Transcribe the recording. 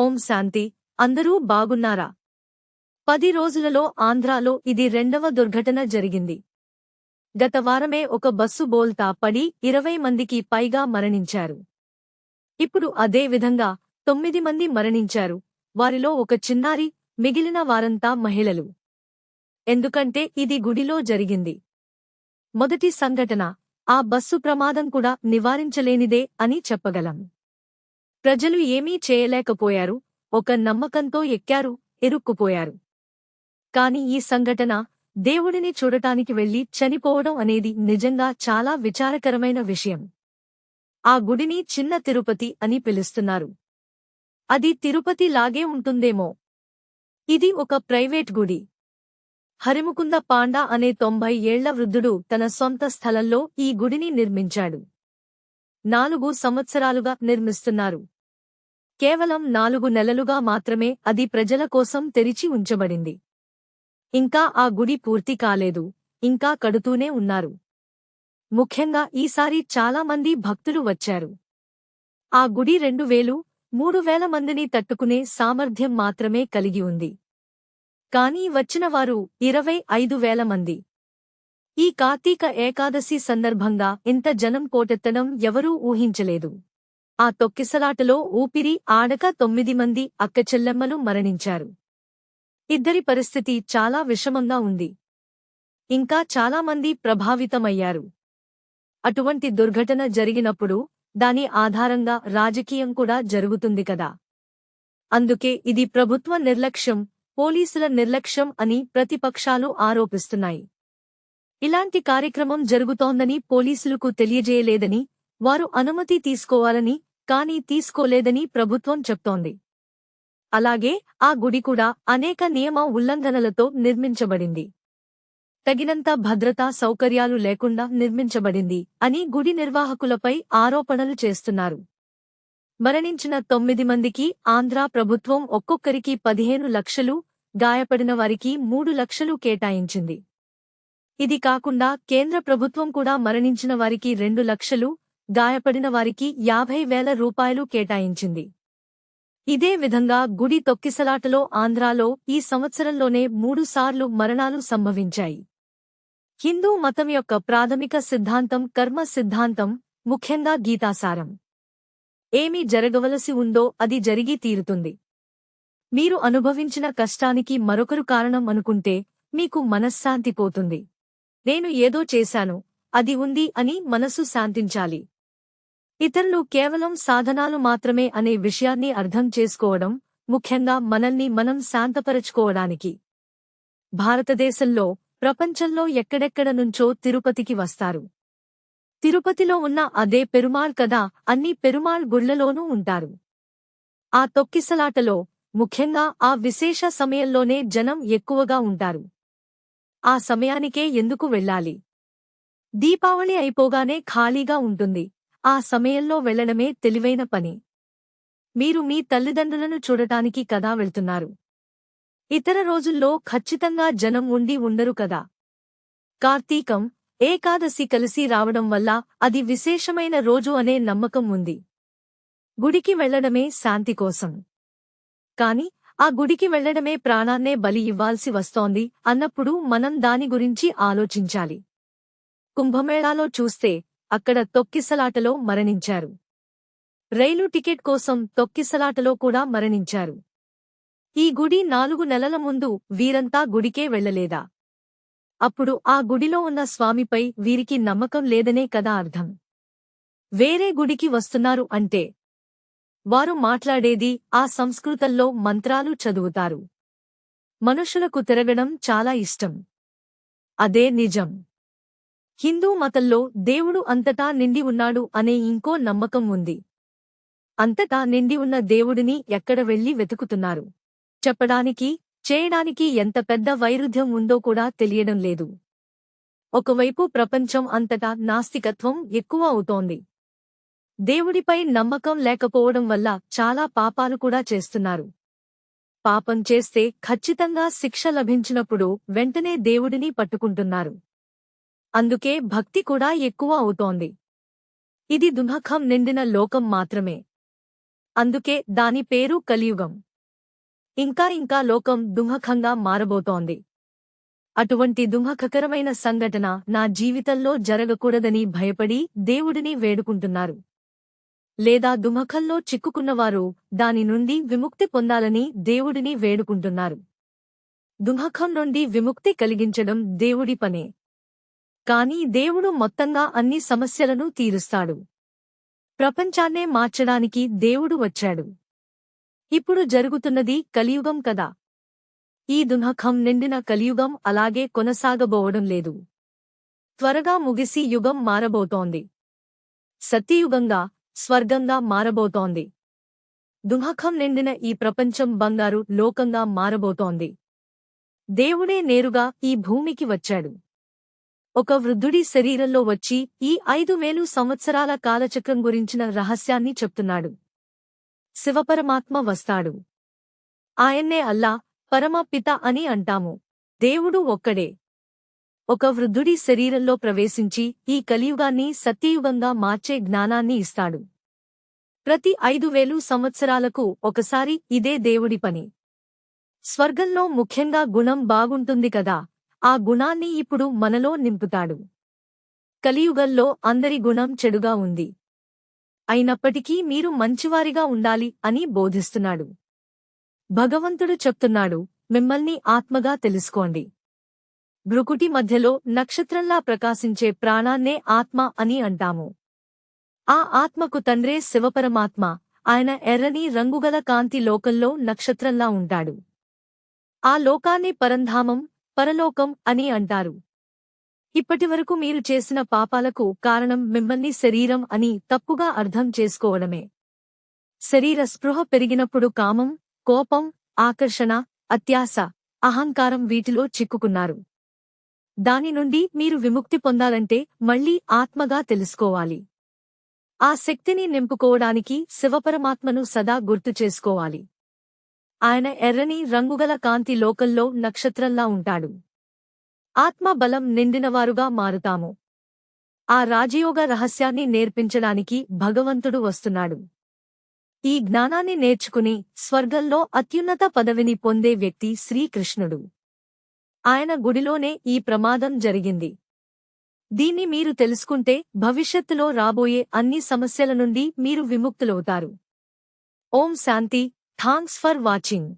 ఓం శాంతి. అందరూ బాగున్నారా? పది రోజులలో ఆంధ్రాలో ఇది రెండవ దుర్ఘటన జరిగింది. గత వారమే ఒక బస్సు బోల్తా పడి ఇరవై మందికి పైగా మరణించారు. ఇప్పుడు అదే విధంగా తొమ్మిది మంది మరణించారు. వారిలో ఒక చిన్నారి మిగిలిన వారంతా మహిళలు. ఎందుకంటే ఇది గుడిలో జరిగింది. మొదటి సంఘటన ఆ బస్సు ప్రమాదం కూడా నివారించలేనిదే అని చెప్పగలం. ప్రజలు ఏమీ చేయలేకపోయారు ఒక నమ్మకంతో ఎక్కారు ఇరుక్కుపోయారు. కాని ఈ సంఘటన దేవుడిని చూడటానికి వెళ్ళి చనిపోవడం అనేది నిజంగా చాలా విచారకరమైన విషయం. ఆ గుడిని చిన్న తిరుపతి అని పిలుస్తున్నారు. అది తిరుపతి లాగే ఉంటుందేమో. ఇది ఒక ప్రైవేట్ గుడి. హరిముకుంద పాండా అనే తొంభై ఏళ్ళ వృద్ధుడు తన సొంత స్థలంలో ఈ గుడిని నిర్మించాడు. నాలుగు సంవత్సరాలుగా నిర్మిస్తున్నారు. కేవలం నాలుగు నెలలుగా మాత్రమే అది ప్రజల కోసం తెరిచి ఉంచబడింది. ఇంకా ఆ గుడి పూర్తి కాలేదు ఇంకా కడుతూనే ఉన్నారు. ముఖ్యంగా ఈసారి చాలా మంది భక్తులు వచ్చారు. ఆ గుడి రెండు వేలు మూడు వేల మందిని తట్టుకునే సామర్థ్యం మాత్రమే కలిగి ఉంది. కానీ వచ్చినవారు ఇరవై ఐదు వేల మంది. ఈ కార్తీక ఏకాదశి సందర్భంగా ఇంత జనం కోటెత్తడం ఎవరూ ఊహించలేదు. ఆ తొక్కిసలాటలో ఊపిరి ఆడక తొమ్మిది మంది అక్కచెల్లెమ్మలు మరణించారు. ఇద్దరి పరిస్థితి చాలా విషమంగా ఉంది. ఇంకా చాలామంది ప్రభావితమయ్యారు. అటువంటి దుర్ఘటన జరిగినప్పుడు దాని ఆధారంగా రాజకీయం కూడా జరుగుతుంది కదా. అందుకే ఇది ప్రభుత్వ నిర్లక్ష్యం పోలీసుల నిర్లక్ష్యం అని ప్రతిపక్షాలు ఆరోపిస్తున్నాయి. ఇలాంటి కార్యక్రమం జరుగుతోందని పోలీసులకు తెలియజేయలేదని వారు అనుమతి తీసుకోవాలని కానీ తీసుకోలేదని ప్రభుత్వం చెప్తోంది. అలాగే ఆ గుడి కూడా అనేక నియమ ఉల్లంఘనలతో నిర్మించబడింది. తగినంత భద్రతా సౌకర్యాలు లేకుండా నిర్మించబడింది అని గుడి నిర్వాహకులపై ఆరోపణలు చేస్తున్నారు. మరణించిన తొమ్మిది మందికి ఆంధ్రా ప్రభుత్వం ఒక్కొక్కరికి పదిహేను లక్షలు గాయపడిన వారికి మూడు లక్షలు కేటాయించింది. ఇది కాకుండా కేంద్ర ప్రభుత్వం కూడా మరణించిన వారికి రెండు లక్షలు గాయపడిన వారికి యాభై వేల రూపాయలు కేటాయించింది. ఇదే విధంగా గుడి తొక్కిసలాటలో ఆంధ్రాలో ఈ సంవత్సరంలోనే మూడుసార్లు మరణాలు సంభవించాయి. హిందూ మతం యొక్క ప్రాథమిక సిద్ధాంతం కర్మ సిద్ధాంతం ముఖ్యంగా గీతాసారం. ఏమి జరగవలసి ఉందో అది జరిగి తీరుతుంది. మీరు అనుభవించిన కష్టానికి మరొకరు కారణం అనుకుంటే మీకు మనశ్శాంతి పోతుంది. నేను ఏదో చేశాను అది ఉంది అని మనసు శాంతించాలి. ఇతరులు కేవలం సాధనాలు మాత్రమే అనే విషయాన్ని అర్థం చేసుకోవడం ముఖ్యంగా మనల్ని మనం శాంతపరచుకోవడానికి. భారతదేశంలో ప్రపంచంలో ఎక్కడెక్కడ నుంచో తిరుపతికి వస్తారు. తిరుపతిలో ఉన్న అదే పెరుమాళ్ కదా అన్ని పెరుమాళ్ గుళ్ళలోనూ ఉంటారు. ఆ తొక్కిసలాటలో ముఖ్యంగా ఆ విశేష సమయంలోనే జనం ఎక్కువగా ఉంటారు. ఆ సమయానికే ఎందుకు వెళ్ళాలి? దీపావళి అయిపోగానే ఖాళీగా ఉంటుంది. ఆ సమయంలో వెళ్ళడమే తెలివైన పని. మీరు మీ తల్లిదండ్రులను చూడటానికి కదా వెళ్తున్నారు? ఇతర రోజుల్లో ఖచ్చితంగా జనం ఉండి ఉండరు కదా? కార్తీకం ఏకాదశి కలిసి రావడం వల్ల అది విశేషమైన రోజు అనే నమ్మకం ఉంది. గుడికి వెళ్ళడమే శాంతి కోసం. కాని ఆ గుడికి వెళ్ళడమే ప్రాణాన్నే బలి ఇవ్వాల్సి వస్తోంది అన్నప్పుడు మనం దాని గురించి ఆలోచించాలి. కుంభమేళాలో చూస్తే అక్కడ తొక్కిసలాటలో మరణించారు. రైలు టికెట్ కోసం తొక్కిసలాటలో కూడా మరణించారు. ఈ గుడి నాలుగు నెలల ముందు వీరంతా గుడికే వెళ్ళలేదా అప్పుడు ఆ గుడిలో ఉన్న స్వామిపై వీరికి నమ్మకం లేదనే కదా అర్థం. వేరే గుడికి వస్తున్నారు అంటే వారు మాట్లాడేది ఆ సంస్కృతంలో మంత్రాలు చదువుతారు. మనుషులకు తిరగడం చాలా ఇష్టం. అదే నిజం. హిందూ మతంలో దేవుడు అంతటా నిండి ఉన్నాడు అనే ఇంకో నమ్మకం ఉంది. అంతటా నిండి ఉన్న దేవుడిని ఎక్కడ వెళ్ళి వెతుకుతున్నారు? చెప్పడానికి చేయడానికి ఎంత పెద్ద వైరుధ్యం ఉందో కూడా తెలియడం లేదు. ఒకవైపు ప్రపంచం అంతటా నాస్తికత్వం ఎక్కువ అవుతోంది. దేవుడిపై నమ్మకం లేకపోవడం వల్ల చాలా పాపాలు కూడా చేస్తున్నారు. పాపం చేస్తే ఖచ్చితంగా శిక్ష లభించినప్పుడు వెంటనే దేవుడిని పట్టుకుంటున్నారు. అందుకే భక్తి కూడా ఎక్కువ అవుతోంది. ఇది దుమఖం నిండిన లోకం మాత్రమే. అందుకే దాని పేరు కలియుగం. ఇంకా ఇంకా లోకం దుమఖంగా మారబోతోంది. అటువంటి దుమఖకరమైన సంఘటన నా జీవితంలో జరగకూడదని భయపడి దేవుడిని వేడుకుంటున్నారు. లేదా దుమఖంలో చిక్కుకున్నవారు దాని నుండి విముక్తి పొందాలని దేవుడిని వేడుకుంటున్నారు. దుమఖం నుండి విముక్తి కలిగించడం దేవుడి పనే. కాని దేవుడు మొత్తంగా అన్ని సమస్యలను తీరుస్తాడు. ప్రపంచాన్నే మార్చడానికి దేవుడు వచ్చాడు. ఇప్పుడు జరుగుతున్నది కలియుగం కదా. ఈ దుమఖం నిండిన కలియుగం అలాగే కొనసాగబోవడం లేదు. త్వరగా ముగిసి యుగం మారబోతోంది. సత్యయుగంగా స్వర్గంగా మారబోతోంది. దుహఖం నిండిన ఈ ప్రపంచం బంగారు లోకంగా మారబోతోంది. దేవుడే నేరుగా ఈ భూమికి వచ్చాడు. ఒక వృద్ధుడి శరీరంలో వచ్చి ఈ ఐదు వేలు సంవత్సరాల కాలచక్రం గురించిన రహస్యాన్ని చెప్తున్నాడు. శివపరమాత్మ వస్తాడు. ఆయన్నే అల్లా పరమపిత అని అంటాము. దేవుడు ఒక్కడే. ఒక వృద్ధుడి శరీరంలో ప్రవేశించి ఈ కలియుగాన్ని సత్యయుగంగా మార్చే జ్ఞానాన్ని ఇస్తాడు. ప్రతి ఐదు వేలు సంవత్సరాలకు ఒకసారి ఇదే దేవుడి పని. స్వర్గంలో ముఖ్యంగా గుణం బాగుంటుంది కదా ఆ గుణాన్ని ఇప్పుడు మనలో నింపుతాడు. కలియుగంలో అందరి గుణం చెడుగా ఉంది. అయినప్పటికీ మీరు మంచివారిగా ఉండాలి అని బోధిస్తున్నాడు. భగవంతుడు చెప్తున్నాడు మిమ్మల్ని ఆత్మగా తెలుసుకోండి. భృకుటి మధ్యలో నక్షత్రంలా ప్రకాశించే ప్రాణాన్నే ఆత్మ అని అంటాము. ఆ ఆత్మకు తండ్రే శివపరమాత్మ ఆయన ఎర్రని రంగుగల కాంతి లోకంలో నక్షత్రంలా ఉంటాడు. ఆ లోకాన్ని పరంధామం పరలోకం అని అంటారు. ఇప్పటివరకు మీరు చేసిన పాపాలకు కారణం మిమ్మల్ని శరీరం అని తప్పుగా అర్థం చేసుకోవడమే. శరీర స్పృహ పెరిగినప్పుడు కామం కోపం ఆకర్షణ అత్యాస అహంకారం వీటిలో చిక్కుకున్నారు. దాని నుండి మీరు విముక్తి పొందాలంటే మళ్ళీ ఆత్మగా తెలుసుకోవాలి. ఆ శక్తిని నింపుకోవడానికి శివపరమాత్మను సదా గుర్తు చేసుకోవాలి. ఆయన ఎర్రని రంగుగల కాంతి లోకల్లో నక్షత్రంలా ఉంటాడు. ఆత్మ బలం నిండినవారుగా మారుతాము. ఆ రాజయోగ రహస్యాన్ని నేర్పించడానికి భగవంతుడు వస్తున్నాడు. ఈ జ్ఞానాన్ని నేర్చుకుని స్వర్గంలో అత్యున్నత పదవిని పొందే వ్యక్తి శ్రీకృష్ణుడు. ఆయన గుడిలోనే ఈ ప్రమాదం జరిగింది. దీన్ని మీరు తెలుసుకుంటే భవిష్యత్తులో రాబోయే అన్ని సమస్యల నుండి మీరు విముక్తులవుతారు. ఓం శాంతి. Thanks for watching.